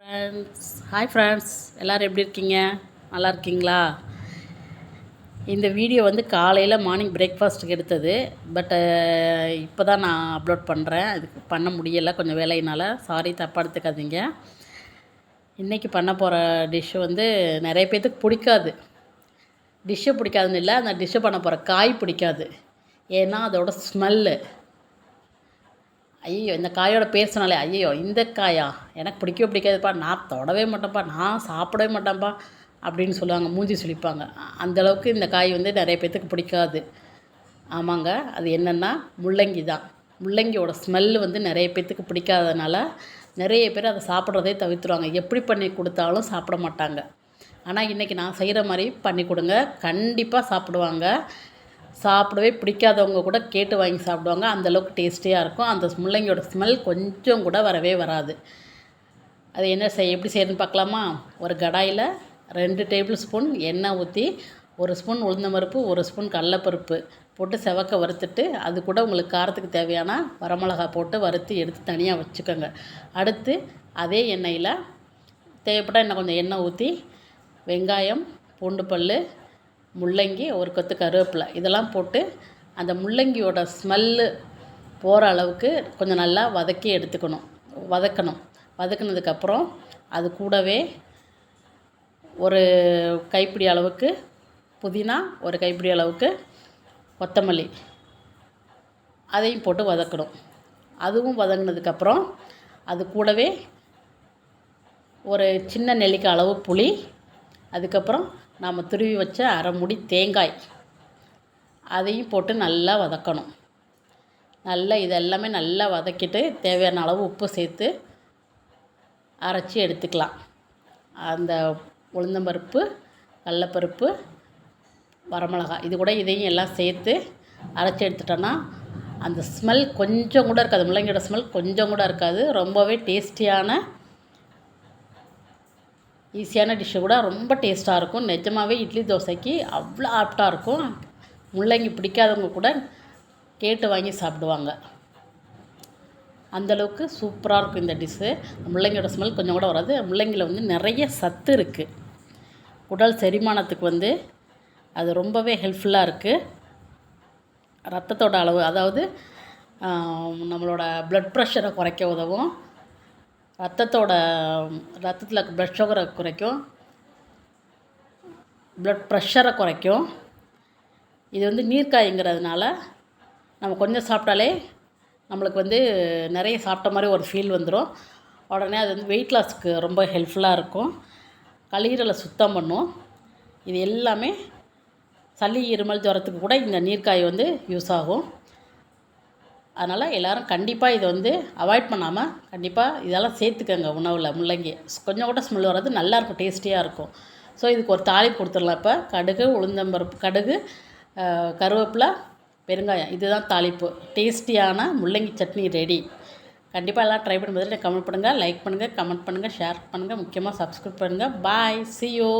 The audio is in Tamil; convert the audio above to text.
ஃப்ரெண்ட்ஸ் ஹாய் ஃப்ரெண்ட்ஸ் எல்லோரும் எப்படி இருக்கீங்க? நல்லா இருக்கீங்களா? இந்த வீடியோ வந்து காலையில் மார்னிங் பிரேக்ஃபாஸ்ட்டுக்கு எடுத்தது. பட்டு இப்போ தான் நான் அப்லோட் பண்ணுறேன் அதுக்கு பண்ண முடியலை. கொஞ்சம் வேலையினால். சாரி தப்பாக எடுத்துக்காதீங்க. இன்றைக்கி பண்ண போகிற டிஷ்ஷு வந்து நிறைய பேர்த்துக்கு பிடிக்காது. டிஷ்ஷு பிடிக்காதுன்னு இல்லை. அந்த டிஷ்ஷு பண்ண போகிற காய் பிடிக்காது. ஏன்னா அதோட ஸ்மெல்லு ஐயோ இந்த காயோட பேர் சொன்னாலே ஐயோ இந்த காயா? எனக்கு பிடிக்கவே பிடிக்காதுப்பா. நான் தொடவே மாட்டேன்ப்பா. நான் சாப்பிடவே மாட்டேன்ப்பா. அப்படின்னு சொல்லுவாங்க மூஞ்சி சுழிப்பாங்க அந்தளவுக்கு இந்த காய் வந்து நிறைய பேர்த்துக்கு பிடிக்காது. ஆமாங்க. அது என்னென்னா முள்ளங்கி தான். முள்ளங்கியோட ஸ்மெல்லு வந்து நிறைய பேர்த்துக்கு பிடிக்காதனால நிறைய பேர் அதை சாப்பிட்றதே தவிர்த்துருவாங்க. எப்படி பண்ணி கொடுத்தாலும் சாப்பிட மாட்டாங்க. ஆனால் இன்றைக்கி நான் செய்கிற மாதிரி பண்ணி கொடுங்க. கண்டிப்பாக சாப்பிடுவாங்க. சாப்பிடவே பிடிக்காதவங்க கூட கேட்டு வாங்கி சாப்பிடுவாங்க. அந்தளவுக்கு டேஸ்டியாக இருக்கும். அந்த முள்ளங்கியோட ஸ்மெல் கொஞ்சம் கூட வரவே வராது. அது என்ன செய் எப்படி செய்யணும்னு பார்க்கலாமா? ஒரு கடாயில் ரெண்டு டேபிள் ஸ்பூன் எண்ணெய் ஊற்றி ஒரு ஸ்பூன் உளுந்தம்பருப்பு ஒரு ஸ்பூன் கடலப்பருப்பு போட்டு செவக்க வறுத்துட்டு அது கூட உங்களுக்கு காரத்துக்கு தேவையான வரமிளகா போட்டு வறுத்து எடுத்து தனியாக வச்சுக்கோங்க. அடுத்து அதே எண்ணெயில் தேவைப்பட்டால் இன்னும் கொஞ்சம் எண்ணெய் ஊற்றி வெங்காயம் பூண்டு பல் முள்ளங்கி ஒரு கொத்து கருவேப்பிலை. இதெல்லாம் போட்டு அந்த முள்ளங்கியோட ஸ்மெல்லு போகிற அளவுக்கு கொஞ்சம் நல்லா வதக்கி எடுத்துக்கணும். வதக்கணும். வதக்குனதுக்கப்புறம் அது கூடவே ஒரு கைப்பிடி அளவுக்கு புதினா ஒரு கைப்பிடி அளவுக்கு கொத்தமல்லி. அதையும் போட்டு வதக்கணும். அதுவும் வதங்கினதுக்கப்புறம் அது கூடவே ஒரு சின்ன நெல்லிக்காய் அளவு புளி அதுக்கப்புறம் நாம் துருவி வச்ச அரை முடி தேங்காய். அதையும் போட்டு நல்லா வதக்கணும். நல்லா இதெல்லாமே நல்லா வதக்கிட்டு தேவையான அளவு உப்பு சேர்த்து அரைச்சி எடுத்துக்கலாம். அந்த உளுந்தம்பருப்பு கடலப்பருப்பு வரமிளகாய் இது கூட இதையும் எல்லாம் சேர்த்து அரைச்சி எடுத்துட்டோன்னா அந்த ஸ்மெல் கொஞ்சம் கூட இருக்காது. முள்ளங்கியோட ஸ்மெல் கொஞ்சம் கூட இருக்காது. ரொம்பவே டேஸ்டியான ஈஸியான டிஷ்ஷு கூட ரொம்ப டேஸ்ட்டாக இருக்கும். நிஜமாகவே இட்லி தோசைக்கு அவ்வளோ ஆப்டாக இருக்கும். முள்ளங்கி பிடிக்காதவங்க கூட கேட்டு வாங்கி சாப்பிடுவாங்க. அந்தளவுக்கு சூப்பராக இருக்கும் இந்த டிஷ்ஷு. முள்ளங்கியோட ஸ்மெல் கொஞ்சம் கூட வராது. முள்ளங்கியில் வந்து நிறைய சத்து இருக்குது உடல் செரிமானத்துக்கு வந்து அது ரொம்பவே ஹெல்ப்ஃபுல்லாக இருக்குது ரத்தத்தோட அளவு அதாவது நம்மளோட ப்ளட் ப்ரெஷரை குறைக்க உதவும். ரத்தத்தோட ரத்தத்தில் ப்ளட் சுகரை குறைக்கும். ப்ளட் ப்ரெஷரை குறைக்கும். இது வந்து நீர்க்காய்ங்கிறதுனால நம்ம கொஞ்சம் சாப்பிட்டாலே நம்மளுக்கு வந்து நிறைய சாப்பிட்ட மாதிரி ஒரு ஃபீல் வந்துடும் உடனே அது வந்து வெயிட் லாஸ்க்கு ரொம்ப ஹெல்ப்ஃபுல்லாக இருக்கும். கல்லீரலை சுத்தம் பண்ணும். இது எல்லாமே சளி இருமல் ஜுரத்துக்கு கூட இந்த நீர்க்காய் வந்து யூஸ் ஆகும். அதனால் எல்லோரும் கண்டிப்பாக இதை வந்து அவாய்ட் பண்ணாமல் கண்டிப்பாக இதெல்லாம் சேர்த்துக்கங்க உணவில் முள்ளங்கி. கொஞ்சம் கூட ஸ்மெல் வர்றது நல்லாயிருக்கும் டேஸ்டியாக இருக்கும். ஸோ இதுக்கு ஒரு தாளிப்பு கொடுத்துடலாம் இப்போ. கடுகு உளுந்தம்பருப்பு கடுகு கருவேப்பிலை பெருங்காயம். இதுதான் தாளிப்பு. டேஸ்டியான முள்ளங்கி சட்னி ரெடி கண்டிப்பாக எல்லாம் ட்ரை பண்ணும்போது கமெண்ட் பண்ணுங்கள் லைக் பண்ணுங்கள் கமெண்ட் பண்ணுங்கள் ஷேர் பண்ணுங்கள் முக்கியமாக சப்ஸ்கிரைப் பண்ணுங்கள் பாய் சி யூ